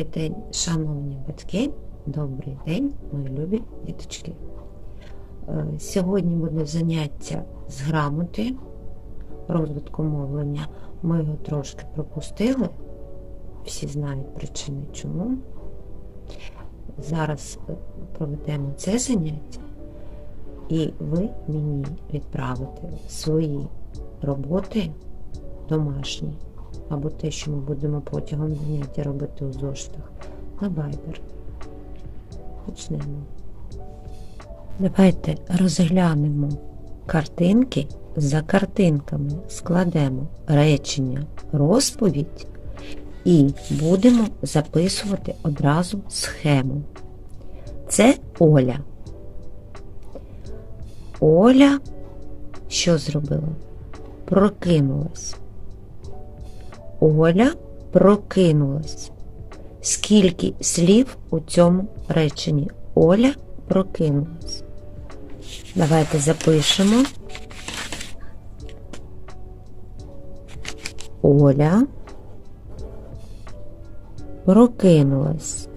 Добрий день, шановні батьки, добрий день, мої любі діточки. Е, Сьогодні буде заняття з грамоти, розвитку мовлення. Ми його трошки пропустили, всі знають причини чому. Зараз е, проведемо це заняття, і ви мені відправите свої роботи домашні або те, що ми будемо протягом заняття робити у зошитах, на Viber. Почнемо. Давайте розглянемо картинки за картинками, складемо речення, розповідь і будемо записувати одразу схему. Це Оля. Оля що зробила? Прокинулась. Оля прокинулась. Скільки слів у цьому реченні? Оля прокинулась. Давайте запишемо. Оля прокинулась.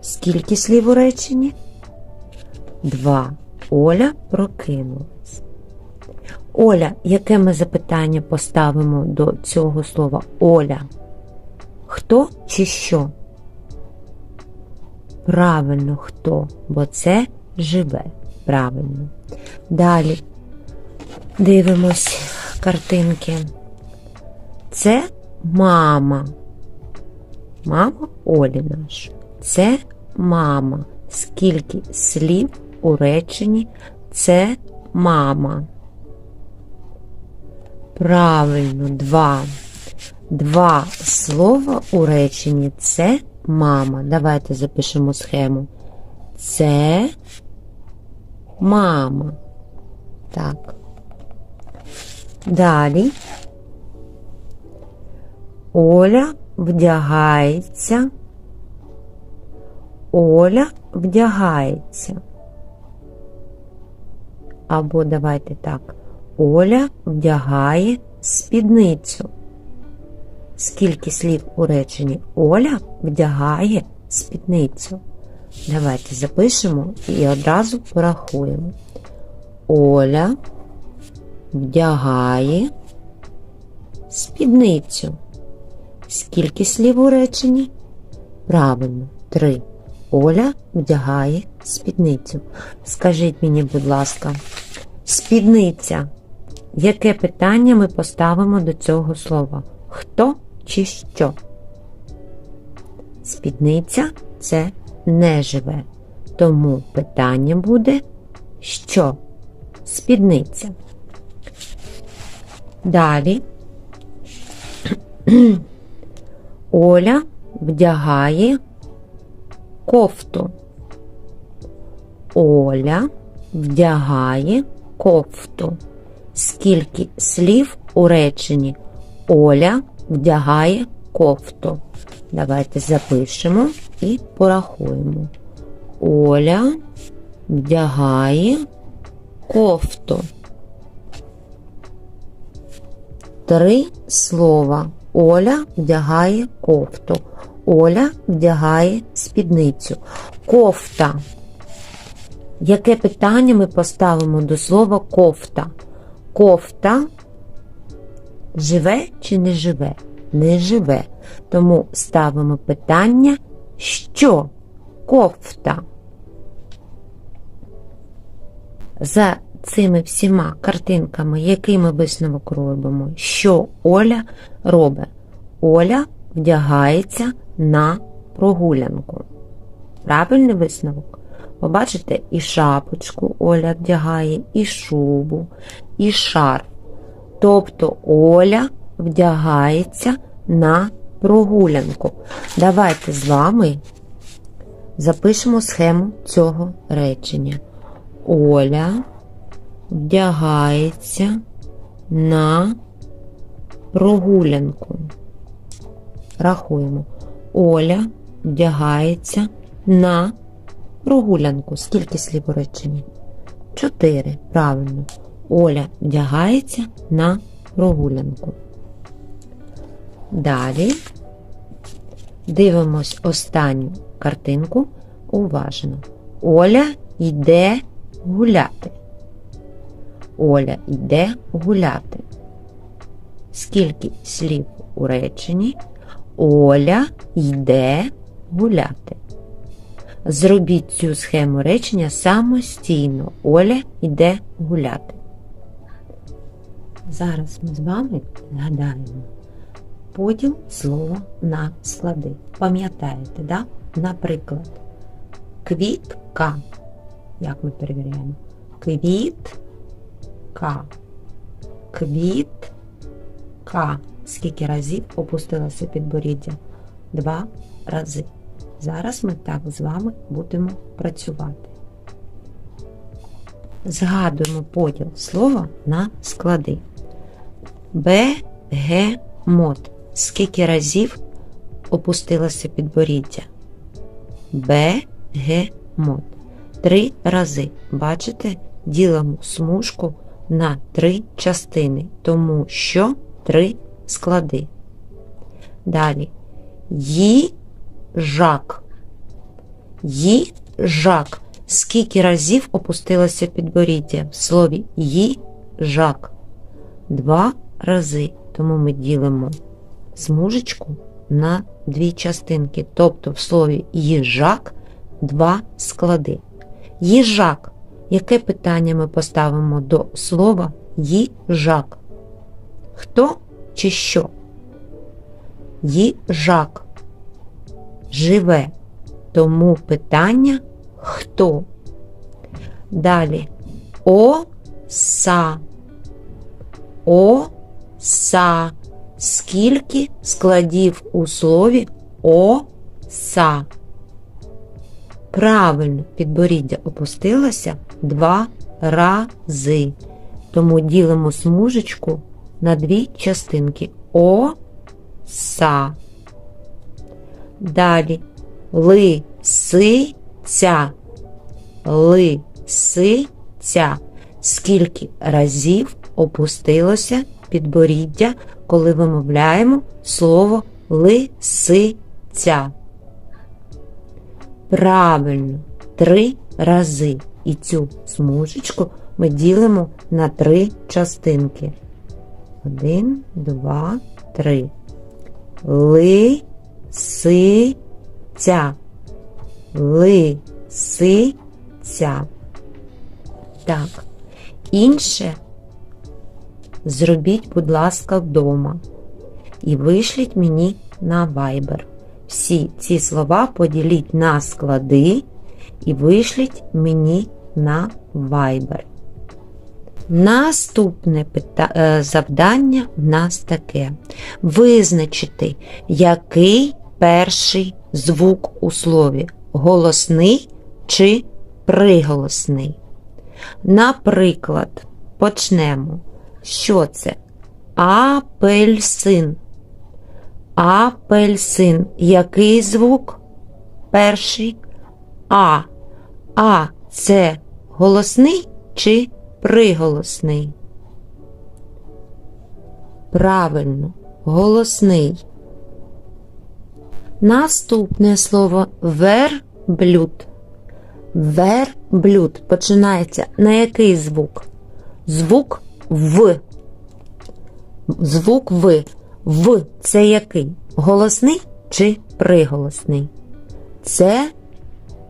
Скільки слів у реченні? Два. Оля прокинулась. Оля, яке ми запитання поставимо до цього слова Оля? Хто чи що? Правильно, хто, бо це живе. Правильно. Далі дивимось картинки. Це мама. Мама Олі наша. Це мама. Скільки слів у реченні це мама? Правильно, два. Два слова у реченні це мама. Давайте запишемо схему. Це мама. Так. Далі. Оля вдягається. Оля вдягається. Або давайте так. Оля вдягає спідницю. Скільки слів у реченні Оля вдягає спідницю? Давайте запишемо і одразу порахуємо. Оля вдягає спідницю. Скільки слів у реченні? Правильно, три. Оля вдягає спідницю. Скажіть мені, будь ласка, спідниця. Яке питання ми поставимо до цього слова? Хто чи що? Спідниця це не живе. Тому питання буде що? Спідниця. Далі Оля вдягає кофту. Оля вдягає кофту. Скільки слів у реченні Оля вдягає кофту. Давайте запишемо і порахуємо. Оля вдягає кофту. Три слова. Оля вдягає кофту. Оля вдягає спідницю. Кофта. Яке питання ми поставимо до слова кофта? Кофта живе чи не живе? Не живе. Тому ставимо питання, що кофта. За цими всіма картинками, який ми висновок робимо, що Оля робить? Оля вдягається на прогулянку. Правильний висновок? Побачите, і шапочку Оля вдягає, і шубу, і шар. Тобто Оля вдягається на прогулянку. Давайте з вами запишемо схему цього речення. Оля вдягається на прогулянку. Рахуємо. Оля вдягається на прогулянку. Скільки слів у реченні? Чотири. Правильно. Оля вдягається на прогулянку. Далі Дивимось останню картинку уважно. Оля йде гуляти. Оля йде гуляти. Скільки слів у реченні? Оля йде гуляти. Зробіть цю схему речення самостійно. Оля йде гуляти. Зараз ми з вами згадаємо поділ слова на склади. Пам'ятаєте, да? Наприклад, квітка. Як ми перевіряємо? Квітка. Квітка. Скільки разів опустилося підборіддя? Два рази. Зараз ми так з вами будемо працювати. Згадуємо поділ слова на склади. Бегемот. Скільки разів опустилося підборіддя? Бегемот. Три рази. Бачите, ділимо смужку на три частини, тому що три склади. Далі. Їжак. Їжак. Скільки разів опустилося підборіддя в слові їжак? Два рази. Тому ми ділимо смужечку на дві частинки. Тобто в слові їжак два склади. Їжак. Яке питання ми поставимо до слова їжак? Хто чи що? Їжак живе. Тому питання хто? Далі оса. Оса. Скільки складів у слові оса? Правильно, підборіддя опустилося два рази. Тому ділимо смужечку на дві частинки. Оса. Далі лисиця. Лисиця. Скільки разів опустилося підборіддя, коли вимовляємо слово лисиця? Правильно, три рази. І цю смужечку ми ділимо на три частинки. Один, два, три. Лисиця. Лисиця. Так. Інше зробіть, будь ласка, вдома. І вишліть мені на Viber. Всі ці слова поділіть на склади і вишліть мені на Viber. Наступне е, завдання в нас таке: визначити, який перший звук у слові голосний чи приголосний. Наприклад, почнемо. Що це? Апельсин. Апельсин. Який звук? Перший А. А це голосний чи приголосний? Правильно, голосний. Наступне слово верблюд. Верблюд починається на який звук? Звук В. Звук В. В це який? Голосний чи приголосний? Це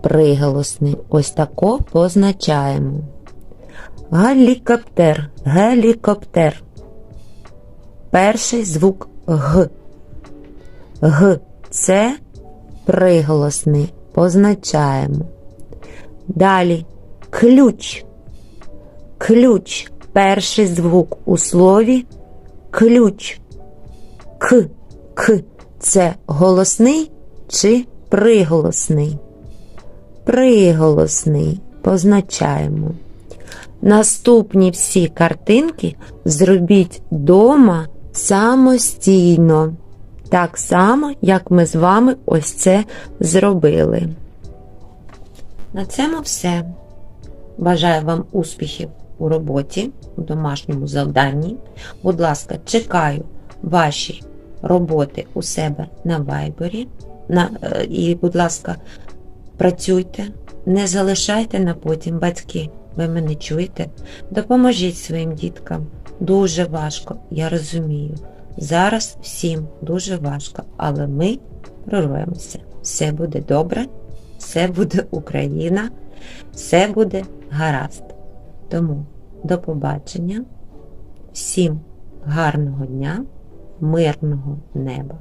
приголосний. Ось тако позначаємо. Гелікоптер. Гелікоптер. Перший звук Г. Г це приголосний. Позначаємо. Далі ключ. Ключ. Перший звук у слові ключ. К. К. Це голосний чи приголосний? Приголосний. Позначаємо. Наступні всі картинки зробіть вдома самостійно. Так само, як ми з вами ось це зробили. На цьому все. Бажаю вам успіхів у роботі, у домашньому завданні. Будь ласка, чекаю ваші роботи у себе на вайбері. На, е, і, будь ласка, працюйте, не залишайте на потім батьки. Ви мене чуєте? Допоможіть своїм діткам. Дуже важко, я розумію. Зараз всім дуже важко, але ми прорвемося. Все буде добре, все буде Україна, все буде гаразд. Тому до побачення. Всім гарного дня, мирного неба